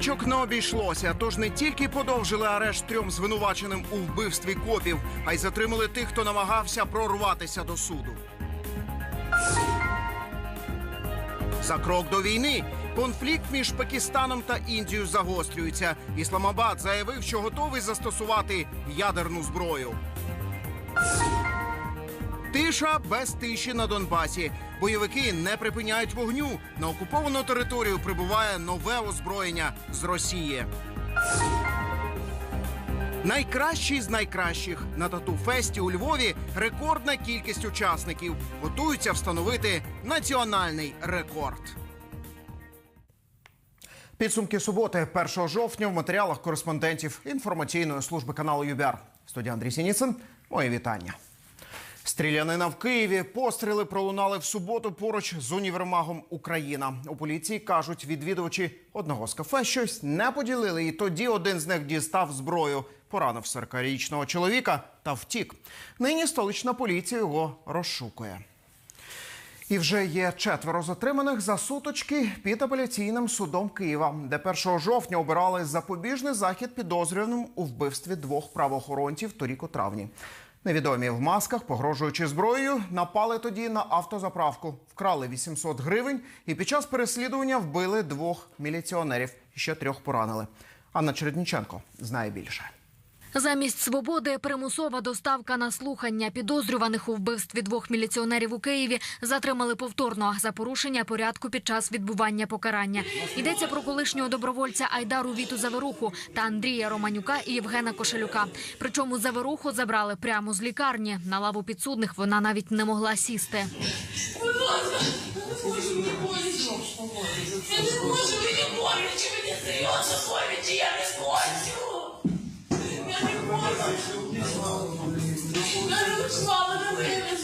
Відстрочок не обійшлося, тож не тільки подовжили арешт трьом звинуваченим у вбивстві копів, а й затримали тих, хто намагався прорватися до суду. За крок до війни конфлікт між Пакистаном та Індією загострюється. Ісламабад заявив, що готовий застосувати ядерну зброю. Тиша без тиші на Донбасі. Бойовики не припиняють вогню. На окуповану територію прибуває нове озброєння з Росії. Найкращий з найкращих на тату-фесті у Львові рекордна кількість учасників готуються встановити національний рекорд. Підсумки суботи, 1 жовтня, в матеріалах кореспондентів інформаційної служби каналу ЮБР. Студія Андрій Сініцин. Моє вітання. Стрілянина в Києві. Постріли пролунали в суботу поруч з універмагом Україна. У поліції кажуть, відвідувачі одного з кафе щось не поділили, і тоді один з них дістав зброю, поранив 40-річного чоловіка та втік. Нині столична поліція його розшукує. І вже є четверо затриманих за суточки під апеляційним судом Києва, де 1 жовтня обирали запобіжний захід підозрюваним у вбивстві двох правоохоронців торік у травні. Невідомі в масках, погрожуючи зброєю, напали тоді на автозаправку, вкрали 800 гривень і під час переслідування вбили двох міліціонерів. Ще трьох поранили. Анна Чередніченко знає більше. Замість свободи примусова доставка на слухання підозрюваних у вбивстві двох міліціонерів у Києві затримали повторно за порушення порядку під час відбування покарання. Йдеться про колишнього добровольця Айдару Віту Заверуху та Андрія Романюка і Євгена Кошелюка. Причому Заверуху забрали прямо з лікарні. На лаву підсудних вона навіть не могла сісти. Я не можу. Мені боляче, мені серйозно боляче, я не хочу. Я не можу. Я не ушла, мене вивезли.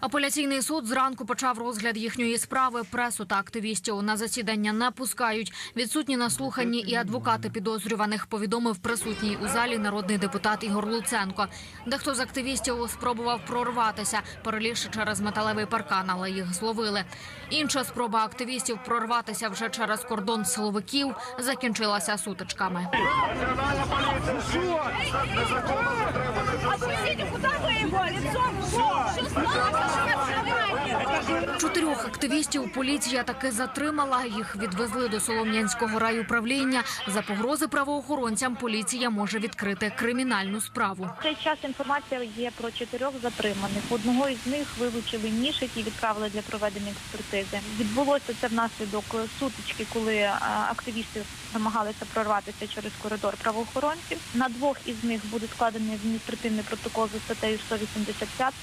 Апеляційний суд зранку почав розгляд їхньої справи. Пресу та активістів на засідання не пускають. Відсутні на слуханні і адвокати підозрюваних повідомив присутній у залі народний депутат Ігор Луценко. Дехто з активістів спробував прорватися, перелізши через металевий паркан, але їх зловили. Інша спроба активістів прорватися вже через кордон силовиків закінчилася сутичками. Куда вы его? Лицом в пол! Чотирьох активістів поліція таки затримала. Їх відвезли до Солом'янського райуправління. За погрози правоохоронцям поліція може відкрити кримінальну справу. В цей час інформація є про чотирьох затриманих. Одного із них вилучили ніж, який відправили для проведення експертизи. Відбулося це внаслідок сутички, коли е, активісти намагалися прорватися через коридор правоохоронців. На двох із них буде складений адміністративний протокол за статтею 185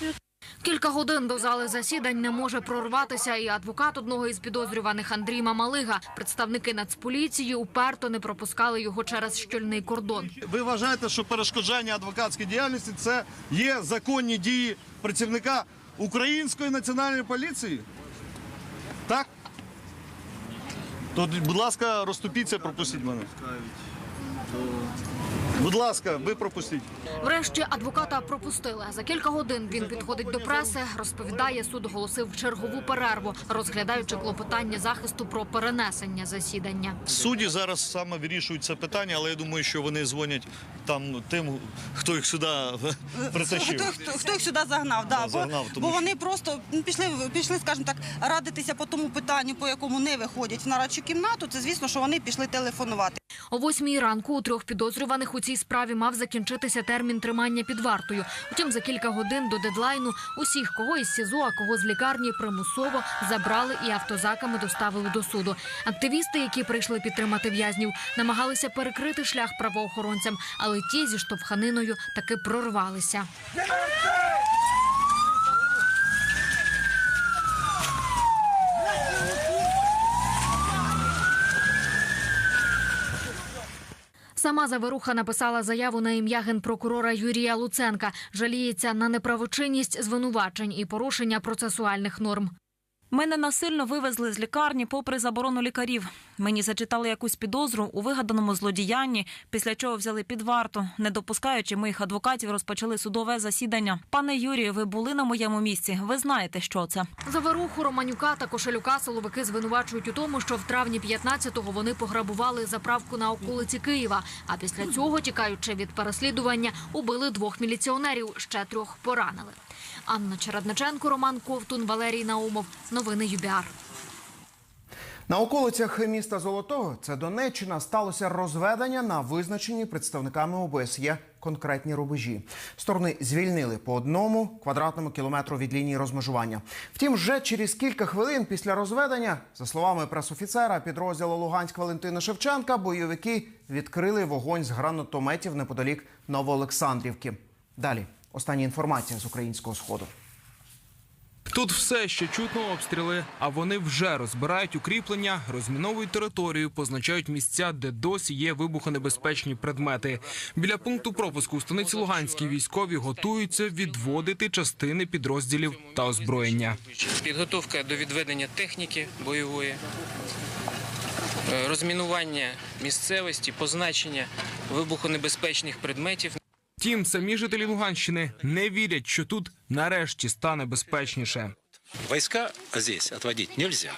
Кілька годин до зали засідань не може прорватися і адвокат одного із підозрюваних Андрій Мамалига. Представники Нацполіції уперто не пропускали його через щільний кордон. Ви вважаєте, що перешкоджання адвокатської діяльності це є законні дії працівника Української національної поліції? Так? То, будь ласка, розступіться, пропустіть мене. Будь ласка, ви пропустіть. Врешті адвоката пропустили. За кілька годин він підходить до преси. Розповідає, суд оголосив чергову перерву, розглядаючи клопотання захисту про перенесення засідання. Судді зараз саме вирішують це питання, але я думаю, що вони дзвонять там тим, хто їх сюди притащив. Хто, хто, хто їх сюди загнав, да, Да, бо, загнав, тому бо що- вони просто ну, пішли, пішли, скажімо так, радитися по тому питанню, по якому не виходять в нарадчу кімнату. Це звісно, що вони пішли телефонувати. О восьмій ранку у трьох підозрюваних у цій справі мав закінчитися термін тримання під вартою. Утім, за кілька годин до дедлайну усіх, кого із СІЗО, а кого з лікарні, примусово забрали і автозаками доставили до суду. Активісти, які прийшли підтримати в'язнів, намагалися перекрити шлях правоохоронцям, але ті зі штовханиною таки прорвалися. Сама Заверуха написала заяву на ім'я генпрокурора Юрія Луценка. Жаліється на неправочинність звинувачень і порушення процесуальних норм. Мене насильно вивезли з лікарні попри заборону лікарів. Мені зачитали якусь підозру у вигаданому злодіянні, після чого взяли під варту. Не допускаючи моїх адвокатів, розпочали судове засідання. Пане Юрію, ви були на моєму місці. Ви знаєте, що це. Заворуху Романюка та Кошелюка силовики звинувачують у тому, що в травні 15-го вони пограбували заправку на околиці Києва. А після цього, тікаючи від переслідування, убили двох міліціонерів, ще трьох поранили. Анна Чередниченко, Роман Ковтун, Валерій Наумов. Новини ЮБІАР. На околицях міста Золотого, це Донеччина, сталося розведення на визначені представниками ОБСЄ конкретні рубежі. Сторони звільнили по одному квадратному кілометру від лінії розмежування. Втім, вже через кілька хвилин після розведення, за словами пресофіцера підрозділу Луганськ Валентина Шевченка, бойовики відкрили вогонь з гранатометів неподалік Новоолександрівки. Далі остання інформація з українського сходу. Тут все ще чутно обстріли, а вони вже розбирають укріплення, розміновують територію, позначають місця, де досі є вибухонебезпечні предмети. Біля пункту пропуску у станиці Луганській військові готуються відводити частини підрозділів та озброєння. Підготовка до відведення техніки бойової, е, розмінування місцевості, позначення вибухонебезпечних предметів. Втім, самі жителі Луганщини не вірять, що тут нарешті стане безпечніше. Войска здесь отводить нельзя,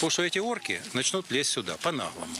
тому що ці орки почнуть лезть сюди по-наглому.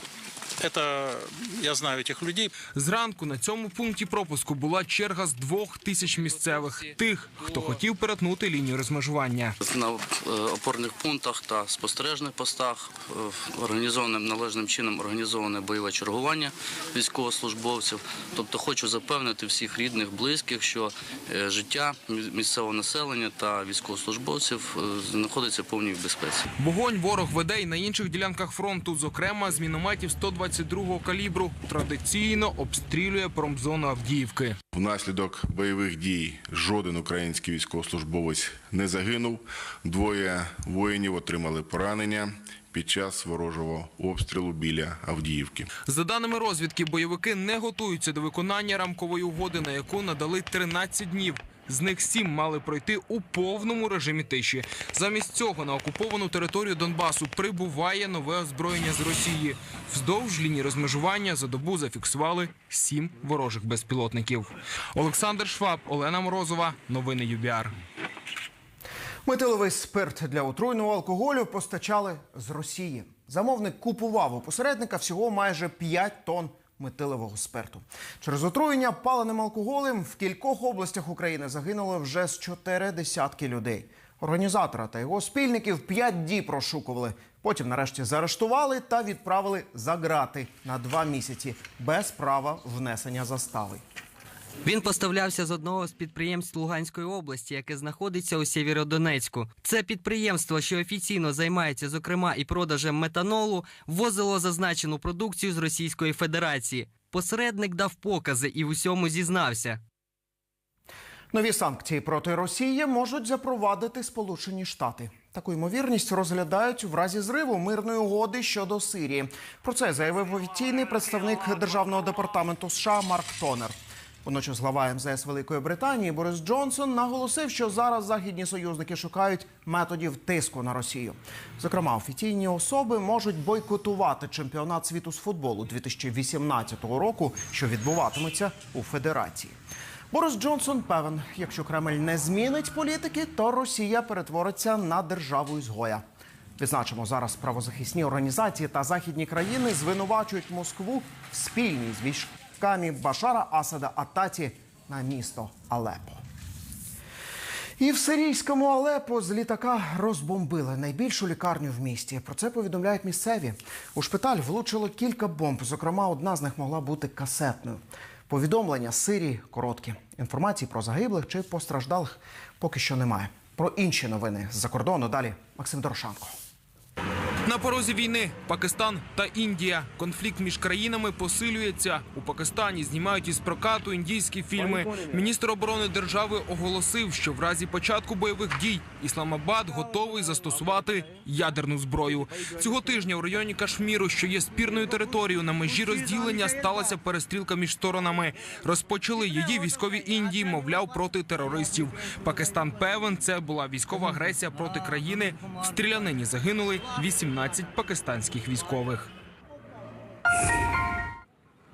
Это, я знаю этих людей, Зранку на цьому пункті пропуску була черга з двох тисяч місцевих тих, хто хотів перетнути лінію розмежування. на е, опорних пунктах та спостережних постах е, організованим належним чином організоване бойове чергування військовослужбовців. Тобто хочу запевнити всіх рідних, близьких, що е, життя місцевого населення та військовослужбовців знаходиться в повній безпеці. Вогонь ворог веде й на інших ділянках фронту, зокрема з мінометів 122-го калібру. Традиційно обстрілює промзону Авдіївки. Внаслідок бойових дій жоден український військовослужбовець не загинув. Двоє воїнів отримали поранення під час ворожого обстрілу біля Авдіївки. За даними розвідки, бойовики не готуються до виконання рамкової угоди, на яку надали 13 днів. З них сім мали пройти у повному режимі тиші. Замість цього на окуповану територію Донбасу прибуває нове озброєння з Росії. Вздовж лінії розмежування за добу зафіксували сім ворожих безпілотників. Олександр Шваб, Олена Морозова. Новини ЮБІАР. Метиловий спирт для отруйного алкоголю постачали з Росії. Замовник купував у посередника всього майже 5 тонн метилового спирту. Через отруєння паленим алкоголем в кількох областях України загинуло вже з чотири десятки людей. Організатора та його спільників п'ять діб розшукували. Потім, нарешті, заарештували та відправили за грати на два місяці без права внесення застави. Він поставлявся з одного з підприємств Луганської області, яке знаходиться у Сєвєродонецьку. Це підприємство, що офіційно займається, зокрема, і продажем метанолу, ввозило зазначену продукцію з Російської Федерації. Посередник дав покази і в усьому зізнався. Нові санкції проти Росії можуть запровадити Сполучені Штати. Таку ймовірність розглядають в разі зриву мирної угоди щодо Сирії. Про це заявив офіційний представник державного департаменту США Марк Тонер. Водночас глава МЗС Великої Британії Борис Джонсон наголосив, що зараз західні союзники шукають методів тиску на Росію. Зокрема, офіційні особи можуть бойкотувати чемпіонат світу з футболу 2018 року, що відбуватиметься у федерації. Борис Джонсон певен, якщо Кремль не змінить політики, то Росія перетвориться на державу ізгоя. Відзначимо зараз правозахисні організації та західні країни звинувачують Москву в спільній з військами Башара Асада атаці на місто Алепо. І в сирійському Алепо з літака розбомбили найбільшу лікарню в місті. Про це повідомляють місцеві. У шпиталь влучило кілька бомб. Зокрема, одна з них могла бути касетною. Повідомлення з Сирії короткі. Інформації про загиблих чи постраждалих поки що немає. Про інші новини з-за кордону далі Максим Дорошенко. На порозі війни Пакистан та Індія. Конфлікт між країнами посилюється. У Пакистані знімають із прокату індійські фільми. Міністр оборони держави оголосив, що в разі початку бойових дій Ісламабад готовий застосувати ядерну зброю. Цього тижня у районі Кашміру, що є спірною територією на межі розділення, сталася перестрілка між сторонами. Розпочали її військові Індії, мовляв, проти терористів. Пакистан певен, це була військова агресія проти країни. В стрілянині загинули 18 пакистанських військових.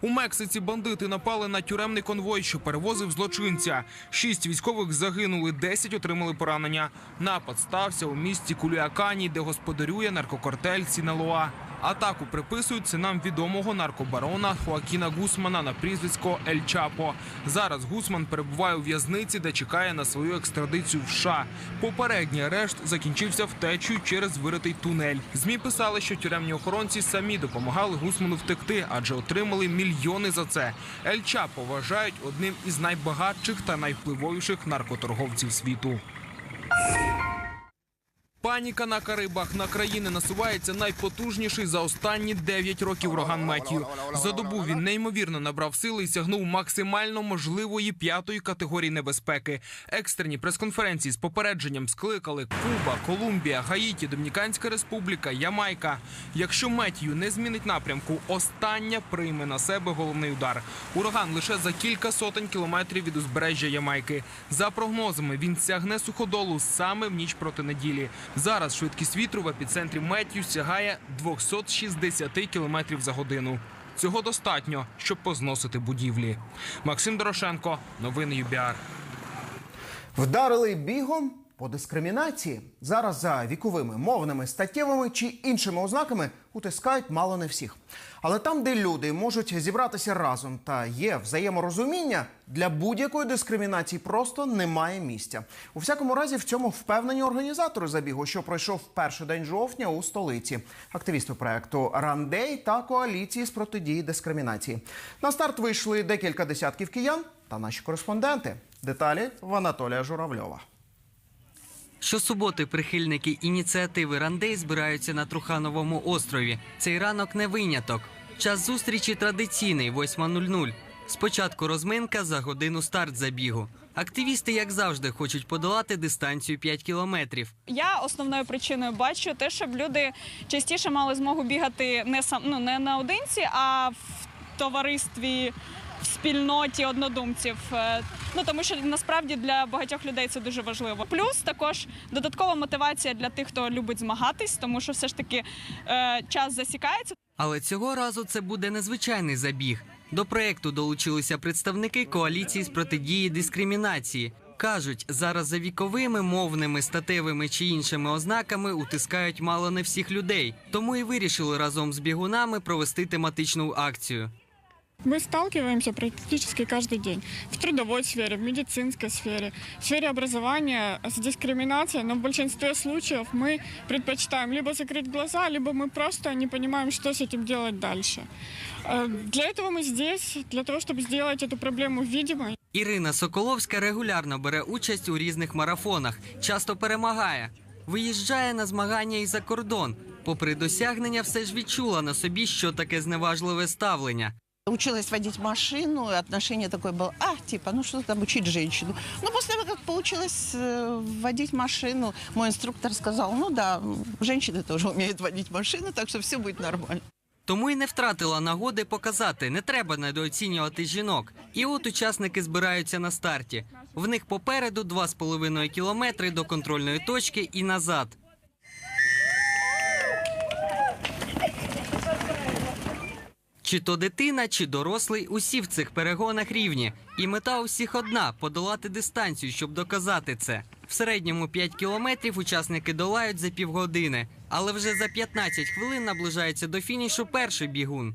У Мексиці бандити напали на тюремний конвой, що перевозив злочинця. Шість військових загинули, 10 отримали поранення. Напад стався у місті Куліакані, де господарює наркокартель Сіналоа. Атаку приписують синам відомого наркобарона Хоакіна Гусмана на прізвисько Ель Чапо. Зараз Гусман перебуває у в'язниці, де чекає на свою екстрадицію в США. Попередній арешт закінчився втечею через виритий тунель. Змі писали, що тюремні охоронці самі допомагали Гусману втекти, адже отримали мільйони за це. Ель Чапо вважають одним із найбагатших та найвпливовіших наркоторговців світу. Паніка на Карибах на країни насувається найпотужніший за останні 9 років ураган Меттію. За добу він неймовірно набрав сили і сягнув максимально можливої п'ятої категорії небезпеки. Екстрені прес-конференції з попередженням скликали Куба, Колумбія, Гаїті, Домініканська Республіка, Ямайка. Якщо Меттію не змінить напрямку, остання прийме на себе головний удар. Ураган лише за кілька сотень кілометрів від узбережжя Ямайки. За прогнозами, він сягне суходолу саме в ніч проти неділі. Зараз швидкість вітру в епіцентрі Меттю сягає 260 км за годину. Цього достатньо, щоб позносити будівлі. Максим Дорошенко, новини ЮБІАР. Вдарили бігом по дискримінації. Зараз за віковими, мовними, статтєвими чи іншими ознаками утискають мало не всіх. Але там, де люди можуть зібратися разом та є взаєморозуміння, для будь-якої дискримінації просто немає місця. У всякому разі, в цьому впевнені організатори забігу, що пройшов перший день жовтня у столиці. Активісти проекту Рандей та коаліції з протидії дискримінації. На старт вийшли декілька десятків киян та наші кореспонденти. Деталі в Анатолія Журавльова. Щосуботи прихильники ініціативи Рандей збираються на Трухановому острові. Цей ранок не виняток. Час зустрічі традиційний 8.00. Спочатку розминка за годину старт забігу. Активісти, як завжди, хочуть подолати дистанцію 5 кілометрів. Я основною причиною бачу те, щоб люди частіше мали змогу бігати не сам ну не наодинці, а в товаристві. В спільноті однодумців, Е, ну тому що насправді для багатьох людей це дуже важливо. Плюс також додаткова мотивація для тих, хто любить змагатись, тому що все ж таки е, час засікається. Але цього разу це буде незвичайний забіг. До проекту долучилися представники коаліції з протидії дискримінації. Кажуть, зараз за віковими, мовними, статевими чи іншими ознаками утискають мало не всіх людей. Тому і вирішили разом з бігунами провести тематичну акцію. Мы сталкиваемся практически каждый день в трудовой сфере, в медицинской сфере, в сфере образования с дискриминацией, но в большинстве случаев мы предпочитаем либо закрыть глаза, либо мы просто не понимаем, что с этим делать дальше. Э, Для этого мы здесь, для того, чтобы сделать эту проблему видимой. Ірина Соколовська регулярно бере участь у різних марафонах, часто перемагає. Виїжджає на змагання і за кордон. Попри досягнення, все ж відчула на собі, що таке зневажливе ставлення. Училась водить машину, и отношение такое было, а, типа, ну что там учить женщину. Но после того, как получилось э, водить машину, мой инструктор сказал, ну да, женщины тоже умеют водить машину, так что все будет нормально. Тому й не втратила нагоди показати, не треба недооцінювати жінок. І от учасники збираються на старті. В них попереду 2,5 кілометри до контрольної точки і назад. Чи то дитина, чи дорослий, усі в цих перегонах рівні. І мета усіх одна подолати дистанцію, щоб доказати це. В середньому 5 кілометрів учасники долають за півгодини, але вже за 15 хвилин наближається до фінішу перший бігун.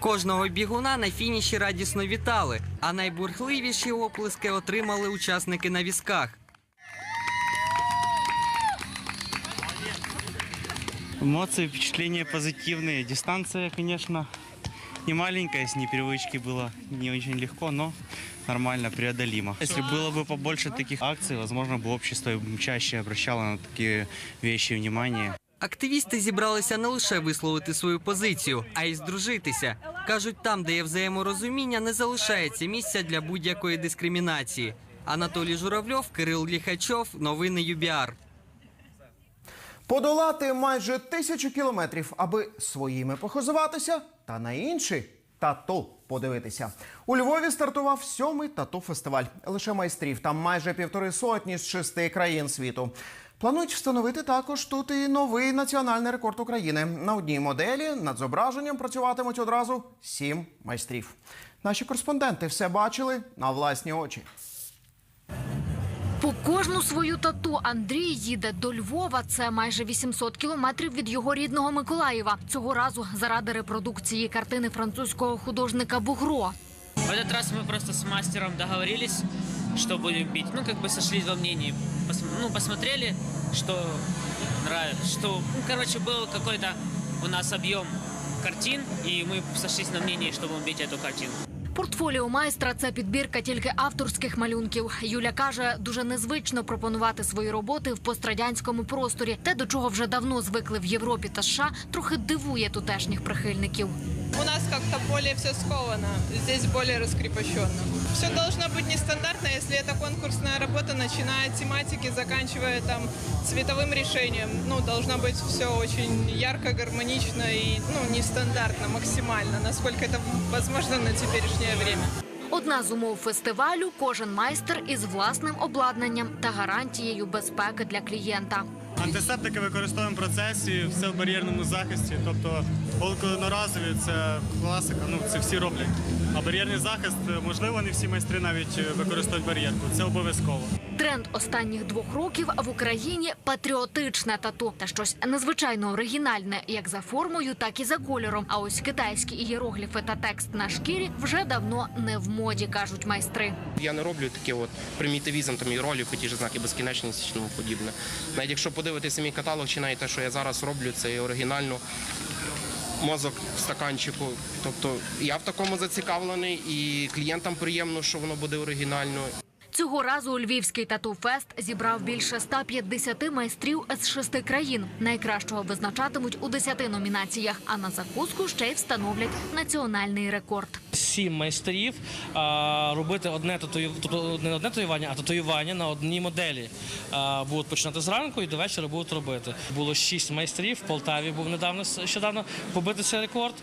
Кожного бігуна на фініші радісно вітали, а найбурхливіші оплески отримали учасники на візках. Эмоции, впечатления позитивные. Дистанция, конечно, не маленькая, с непривычки было не очень легко, но нормально, преодолимо. Если было бы побольше таких акций, возможно, бы общество чаще обращало на такие вещи внимание. Активісти зібралися не лише висловити свою позицію, а й здружитися. кажуть, там, де є взаєморозуміння, не залишається місця для будь-якої дискримінації. Анатолій Журавльов, Кирил Ліхачов, новини ЮБІАР. Подолати майже тисячу кілометрів, аби своїми похозуватися, та на інші тату подивитися. У Львові стартував сьомий тату-фестиваль. Лише майстрів там майже півтори сотні з шести країн світу. Планують встановити також тут і новий національний рекорд України. На одній моделі над зображенням працюватимуть одразу сім майстрів. Наші кореспонденти все бачили на власні очі. По кожну свою тату Андрій їде до Львова. Це майже 800 кілометрів від його рідного Миколаєва. Цього разу заради репродукції картини французького художника Бугро. В этот раз мы просто с мастером договорились, что будем бить. Ну, как бы сошлись во мнении. Пос- ну, посмотрели, что нравится. Что, ну, короче, был какой-то у нас объем картин, и мы сошлись на мнении, что будем бить эту картину. Портфоліо майстра це підбірка тільки авторських малюнків. Юля каже, дуже незвично пропонувати свої роботи в пострадянському просторі. Те, до чого вже давно звикли в Європі та США, трохи дивує тутешніх прихильників. У нас как-то более все сковано, здесь более раскрепощенно. Все должно быть нестандартно, если это конкурсная работа, начиная от тематики, заканчивая там цветовым решением. Ну, должно быть все очень ярко, гармонично и ну, нестандартно максимально, насколько это возможно на теперешнее время. Одна з умов фестивалю кожен майстер із власним обладнанням та гарантією безпеки для клієнта. Антисептики використовуємо в процесі, все в бар'єрному захисті. Тобто одноразові це класика, ну це всі роблять. А бар'єрний захист, можливо, не всі майстри навіть використовують бар'єрку. Це обов'язково. Тренд останніх двох років в Україні патріотичне тату та щось незвичайно оригінальне, як за формою, так і за кольором. А ось китайські ієрогліфи та текст на шкірі вже давно не в моді, кажуть майстри. Я не роблю таке от примітивізм, там і ролів, і ті ж знаки безкінечності і тому подібне. Навіть якщо подивитися мій каталог, чи навіть те, що я зараз роблю, це і оригінально. Мозок в стаканчику. Тобто я в такому зацікавлений, і клієнтам приємно, що воно буде оригінально. Цього разу Львівський тату-фест зібрав більше 150 майстрів з шести країн. Найкращого визначатимуть у 10 номінаціях, а на закуску ще й встановлять національний рекорд. Сім майстрів робити одне татую... тобто не одне татуювання, а татуювання на одній моделі. Будуть починати зранку і до вечора будуть робити. Було шість майстрів. В Полтаві був недавно щодавно побити цей рекорд.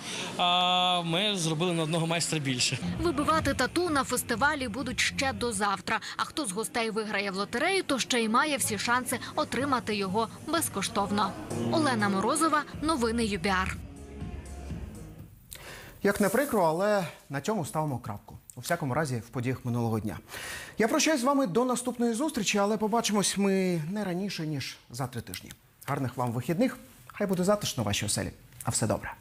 Ми зробили на одного майстра більше. Вибивати тату на фестивалі будуть ще до завтра. А хто з гостей виграє в лотерею, то ще й має всі шанси отримати його безкоштовно. Олена Морозова, новини ЮБІАР. Як не прикро, але на цьому ставимо крапку. У всякому разі, в подіях минулого дня. Я прощаюсь з вами до наступної зустрічі, але побачимось ми не раніше ніж за три тижні. Гарних вам вихідних. Хай буде затишно в вашій оселі. А все добре.